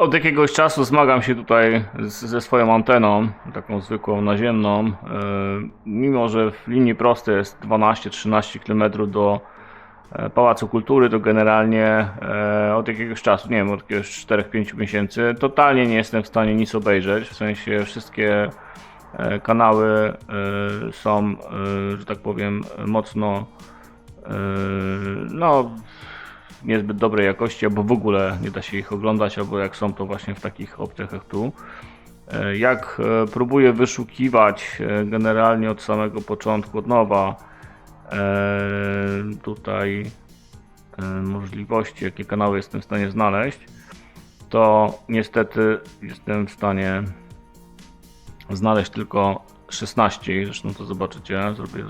Od jakiegoś czasu zmagam się tutaj z, ze swoją anteną, taką zwykłą naziemną. E, mimo, że w linii prostej jest 12-13 km do e, Pałacu Kultury, to generalnie e, od jakiegoś czasu, nie wiem, od jakiegoś 4-5 miesięcy, totalnie nie jestem w stanie nic obejrzeć. W sensie wszystkie kanały są, że tak powiem, mocno no niezbyt dobrej jakości, albo w ogóle nie da się ich oglądać, albo jak są to właśnie w takich opcjach jak tu. E, Jak e, próbuję wyszukiwać e, generalnie od samego początku, od nowa e, tutaj e, możliwości, jakie kanały jestem w stanie znaleźć, to niestety jestem w stanie znaleźć tylko 16, zresztą to zobaczycie, zrobię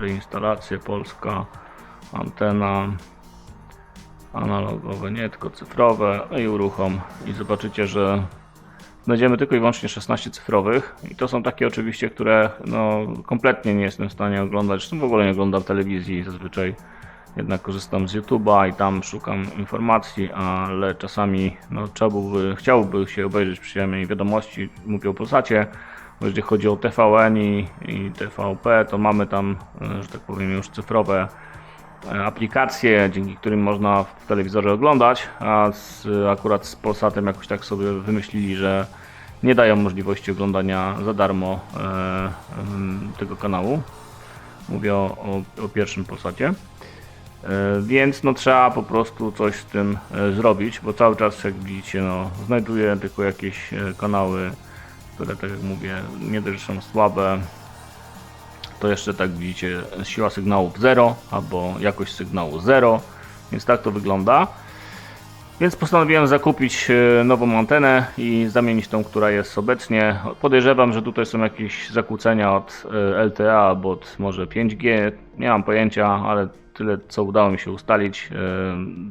reinstalację Polska, antena, analogowe, nie tylko cyfrowe, no i uruchom. I zobaczycie, że znajdziemy tylko i wyłącznie 16 cyfrowych. I to są takie oczywiście, które no, kompletnie nie jestem w stanie oglądać, zresztą w ogóle nie oglądam telewizji. Zazwyczaj jednak korzystam z YouTube'a i tam szukam informacji, ale czasami no, trzeba chciałby się obejrzeć przyjemnie wiadomości, mówię o Polsacie, bo jeżeli chodzi o TVN i, i TVP, to mamy tam, e, że tak powiem, już cyfrowe aplikacje, dzięki którym można w telewizorze oglądać, a z, akurat z Polsatem jakoś tak sobie wymyślili, że nie dają możliwości oglądania za darmo e, em, tego kanału. Mówię o, o, o pierwszym Polsacie. E, Więc no trzeba po prostu coś z tym e, zrobić, bo cały czas jak widzicie no, znajduję tylko jakieś e, kanały, które tak jak mówię nie dość, że są słabe, to jeszcze tak widzicie siła sygnałów 0 albo jakość sygnału 0, więc tak to wygląda. Więc postanowiłem zakupić e, nową antenę i zamienić tą, która jest obecnie. Podejrzewam, że tutaj są jakieś zakłócenia od e, LTE albo od może 5G. Nie mam pojęcia, ale tyle co udało mi się ustalić. E,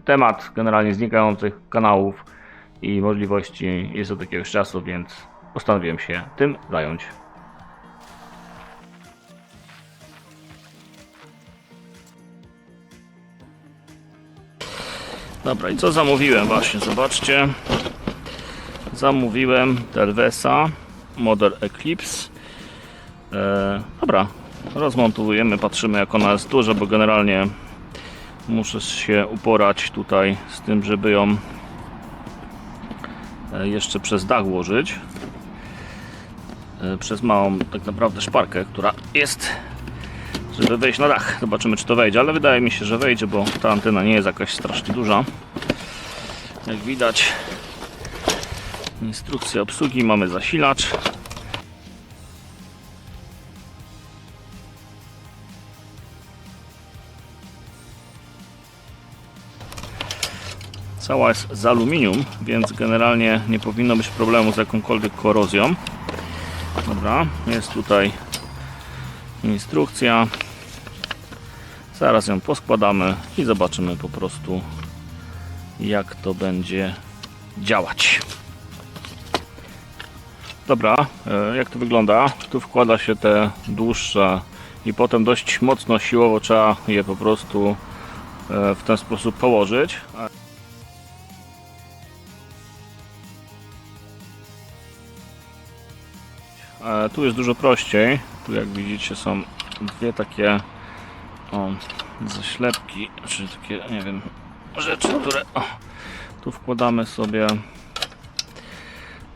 Temat generalnie znikających kanałów i możliwości jest od jakiegoś czasu, więc postanowiłem się tym zająć. Dobra, i co zamówiłem właśnie? Zobaczcie. Zamówiłem Telvesa Model Eclipse. E, dobra, rozmontujemy, patrzymy jak ona jest duża, bo generalnie muszę się uporać tutaj z tym, żeby ją e, jeszcze przez dach ułożyć. E, przez małą tak naprawdę szparkę, która jest żeby wejść na dach. Zobaczymy, czy to wejdzie, ale wydaje mi się, że wejdzie, bo ta antena nie jest jakaś strasznie duża. Jak widać, instrukcja obsługi, mamy zasilacz. Cała jest z aluminium, więc generalnie nie powinno być problemu z jakąkolwiek korozją. Dobra, jest tutaj instrukcja. Zaraz ją poskładamy i zobaczymy po prostu jak to będzie działać. Dobra, e, jak to wygląda? Tu wkłada się te dłuższe i potem dość mocno siłowo trzeba je po prostu e, w ten sposób położyć. E, Tu jest dużo prościej. Tu jak widzicie są dwie takie o, zaślepki, czy takie, nie wiem, rzeczy, które o, tu wkładamy sobie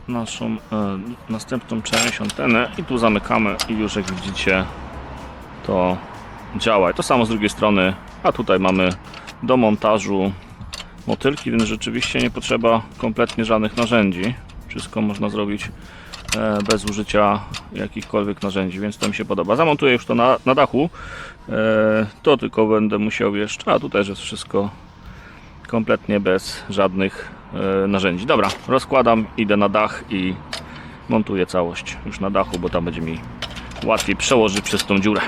naszą e, następną część anteny i tu zamykamy i już jak widzicie to działa. I to samo z drugiej strony, a tutaj mamy do montażu motylki, więc rzeczywiście nie potrzeba kompletnie żadnych narzędzi. Wszystko można zrobić bez użycia jakichkolwiek narzędzi, więc to mi się podoba. Zamontuję już to na, na dachu. E, To tylko będę musiał jeszcze, a tutaj jest wszystko kompletnie bez żadnych e, narzędzi. Dobra, rozkładam, idę na dach i montuję całość już na dachu, bo tam będzie mi łatwiej przełożyć przez tą dziurę.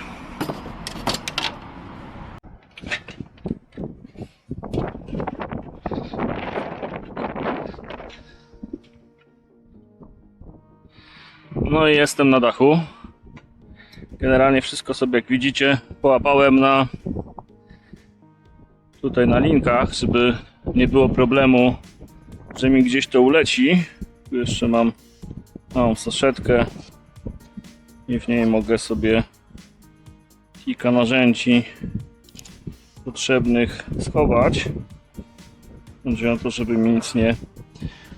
No i jestem na dachu. Generalnie wszystko sobie, jak widzicie, połapałem na tutaj na linkach, żeby nie było problemu że mi gdzieś to uleci. Tu jeszcze mam małą saszetkę i w niej mogę sobie kilka narzędzi potrzebnych schować. Chodzi o to, żeby mi nic nie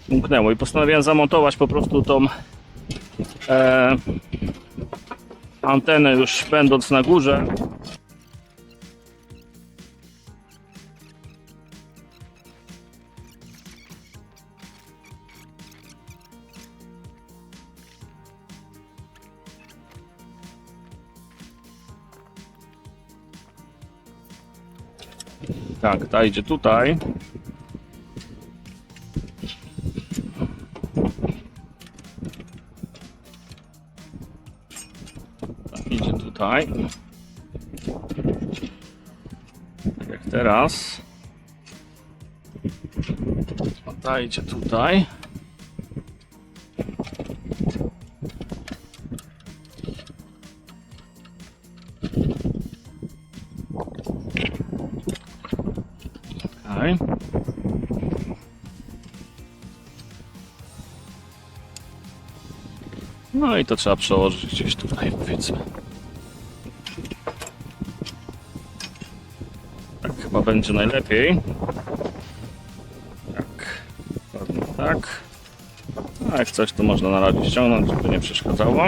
umknęło. I postanowiłem zamontować po prostu tą e, antenę już będąc na górze. Tak, ta idzie tutaj. Tutaj. Tak jak teraz. Idzie tutaj. Okej. No i to trzeba przełożyć gdzieś tutaj, powiedzmy. Chyba będzie najlepiej. Tak, ładnie tak. A jak coś, to można na razie ściągnąć, żeby nie przeszkadzało.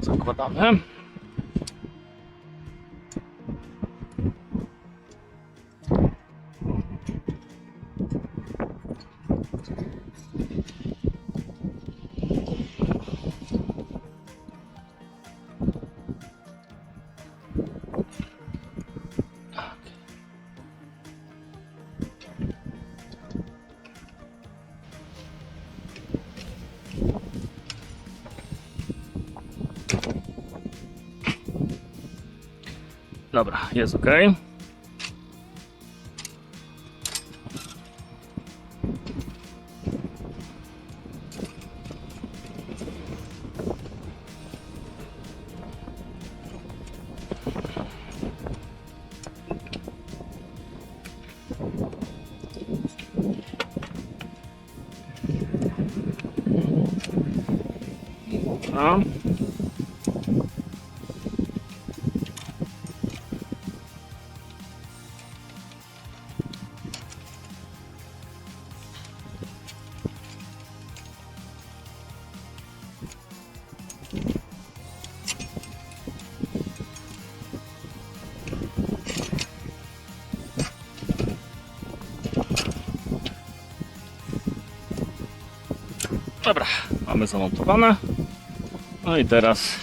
Zakładamy. Dobra, jest ok. Dobra, mamy zamontowane. No i teraz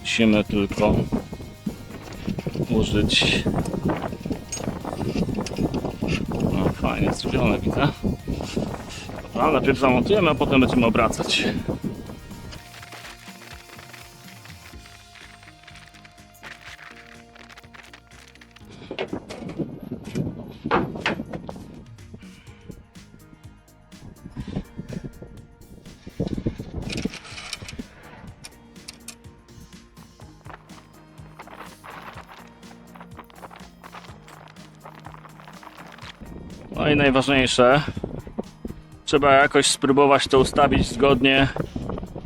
musimy tylko użyć. No fajnie zrobione widzę. Dobra, najpierw zamontujemy, a potem będziemy obracać. No i najważniejsze, trzeba jakoś spróbować to ustawić zgodnie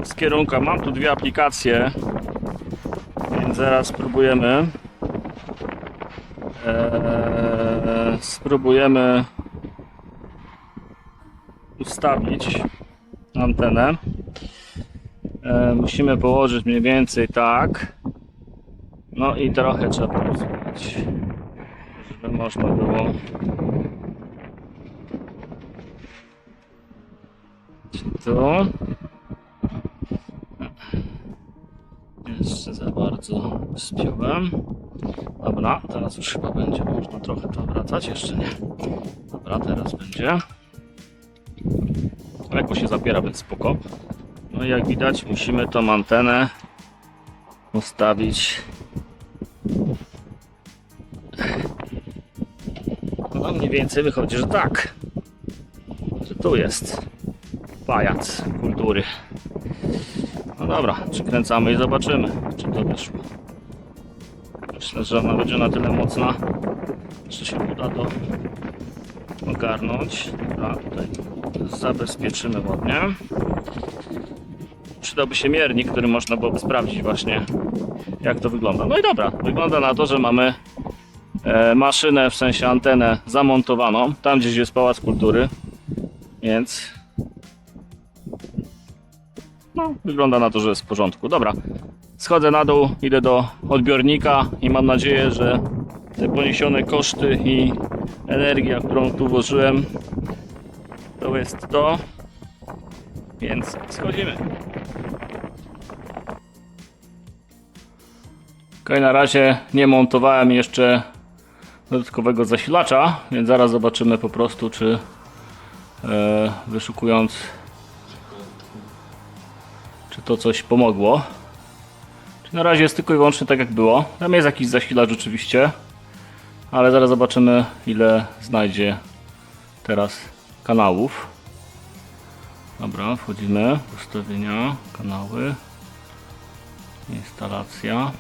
z kierunkiem. Mam tu dwie aplikacje, więc zaraz spróbujemy. Eee, spróbujemy ustawić antenę. Eee, musimy położyć mniej więcej tak. No i trochę trzeba rozwijać, żeby można było tu. Jeszcze za bardzo spiąłem. Dobra, teraz już chyba będzie można trochę to obracać, jeszcze nie. Dobra, teraz będzie. Lekko się zapiera, więc spoko. No i jak widać musimy tą antenę ustawić no mniej więcej wychodzi, że tak. Że tu jest pajac kultury. No dobra, przykręcamy i zobaczymy, czy to wyszło. Myślę, że ona będzie na tyle mocna, że się uda to ogarnąć. A tutaj zabezpieczymy ładnie. Przydałby się miernik, który można byłoby sprawdzić właśnie jak to wygląda. No i dobra, wygląda na to, że mamy e, maszynę, w sensie antenę zamontowaną. Tam gdzieś jest pałac kultury, więc no, wygląda na to, że jest w porządku. Dobra, schodzę na dół, idę do odbiornika i mam nadzieję, że te poniesione koszty i energia, którą tu włożyłem, to jest to. Więc schodzimy. Ok, na razie nie montowałem jeszcze dodatkowego zasilacza, więc zaraz zobaczymy po prostu, czy e, wyszukując, czy to coś pomogło. Czy na razie jest tylko i wyłącznie tak jak było. Tam jest jakiś zasilacz oczywiście, ale zaraz zobaczymy ile znajdzie teraz kanałów. Dobra, wchodzimy, ustawienia, kanały, instalacja.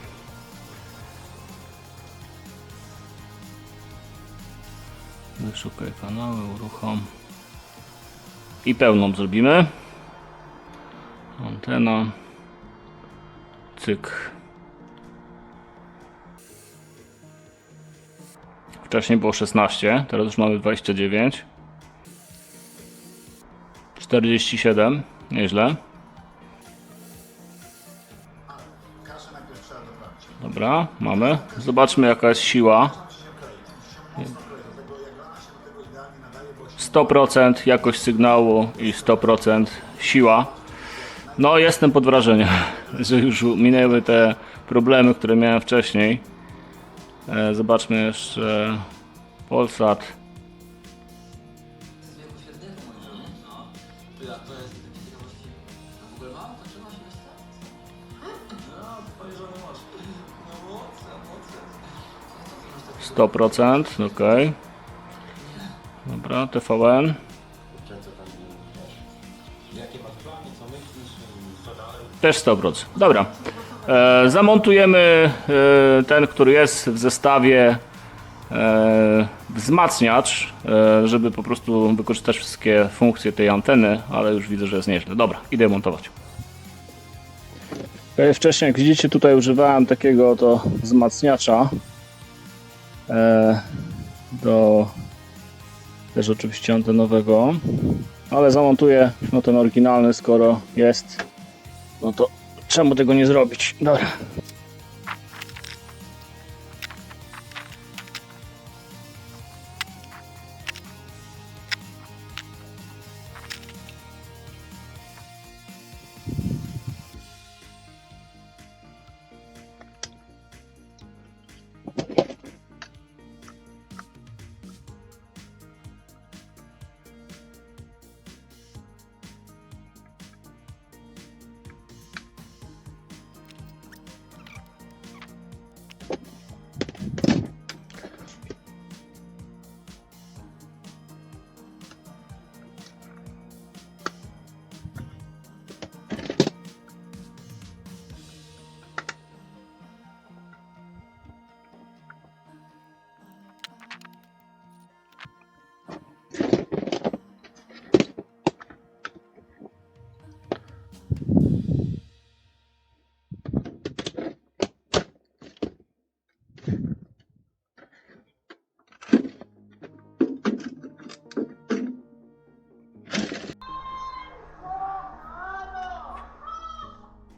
Wyszukaj kanały, uruchom. I pełną zrobimy. Antena. Cyk. Wcześniej było 16, teraz już mamy 29. 47, nieźle. Dobra, mamy. Zobaczmy jaka jest siła. 100% jakość sygnału i 100% siła. No, jestem pod wrażeniem, że już minęły te problemy, które miałem wcześniej. E, Zobaczmy jeszcze Polsat. Sto procent, ok. Dobra, TVN. Też 100%. Dobra. E, zamontujemy e, ten, który jest w zestawie e, wzmacniacz, e, żeby po prostu wykorzystać wszystkie funkcje tej anteny, ale już widzę, że jest nieźle. Dobra, idę montować. Wcześniej, jak widzicie, tutaj używałem takiego to wzmacniacza e, do też oczywiście antenowego, ale zamontuję no ten oryginalny, skoro jest, no to czemu tego nie zrobić? Dobra.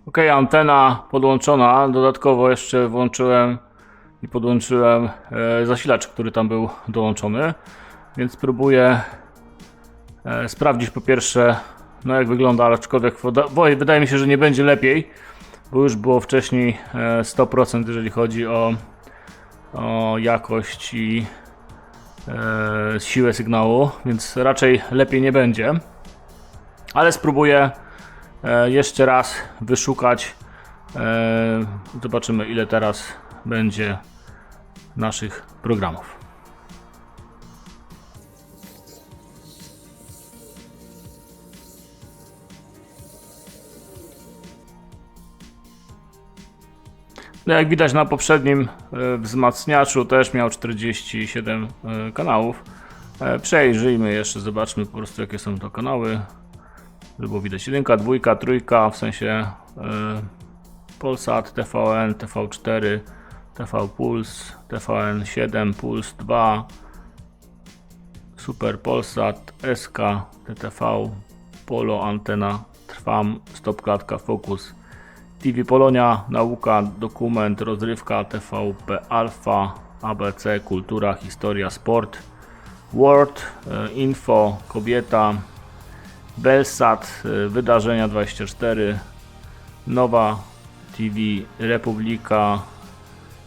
Ok, antena podłączona. Dodatkowo jeszcze włączyłem i podłączyłem e, zasilacz, który tam był dołączony. Więc próbuję e, sprawdzić po pierwsze, no jak wygląda, ale aczkolwiek wydaje mi się, że nie będzie lepiej, bo już było wcześniej e, 100% jeżeli chodzi o, o jakość i e, siłę sygnału, więc raczej lepiej nie będzie. Ale spróbuję e, E, jeszcze raz wyszukać. E, zobaczymy, ile teraz będzie naszych programów. No jak widać na poprzednim e, wzmacniaczu też miał 47 kanałów. Przejrzyjmy jeszcze, zobaczmy po prostu jakie są to kanały. Żeby było widać. Jedynka, dwójka, trójka, w sensie e, Polsat, TVN, TV4, TV Puls, TVN 7, Puls 2, Super Polsat, SK, TTV, Polo, Antena, Trwam, Stopklatka, Focus, TV Polonia, Nauka, Dokument, Rozrywka, TVP Alfa, ABC, Kultura, Historia, Sport, Word, e, Info, Kobieta, Belsat, e, Wydarzenia 24, Nowa TV, Republika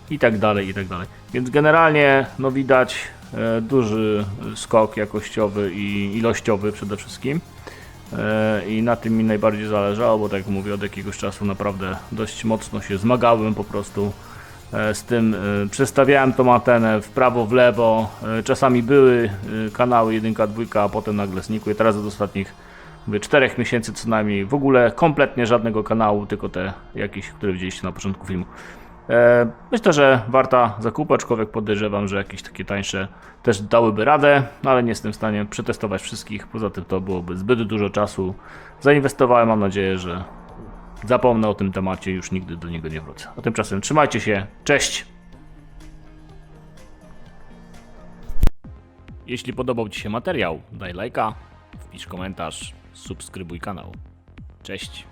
i tak dalej, i tak dalej. Więc generalnie no widać e, duży skok jakościowy i ilościowy przede wszystkim. E, I na tym mi najbardziej zależało, bo tak jak mówię, od jakiegoś czasu naprawdę dość mocno się zmagałem po prostu e, z tym. Przestawiałem tą antenę w prawo, w lewo. Czasami były kanały 1, 2, a potem nagle znikły. Teraz od ostatnich mówię, 4 miesięcy co najmniej w ogóle kompletnie żadnego kanału, tylko te jakieś, które widzieliście na początku filmu. E, Myślę, że warta zakupu, aczkolwiek podejrzewam, że jakieś takie tańsze też dałyby radę, no ale nie jestem w stanie przetestować wszystkich. Poza tym to byłoby zbyt dużo czasu. Zainwestowałem, mam nadzieję, że zapomnę o tym temacie już nigdy do niego nie wrócę. A tymczasem trzymajcie się, cześć! Jeśli podobał Ci się materiał, daj lajka, wpisz komentarz, subskrybuj kanał. Cześć!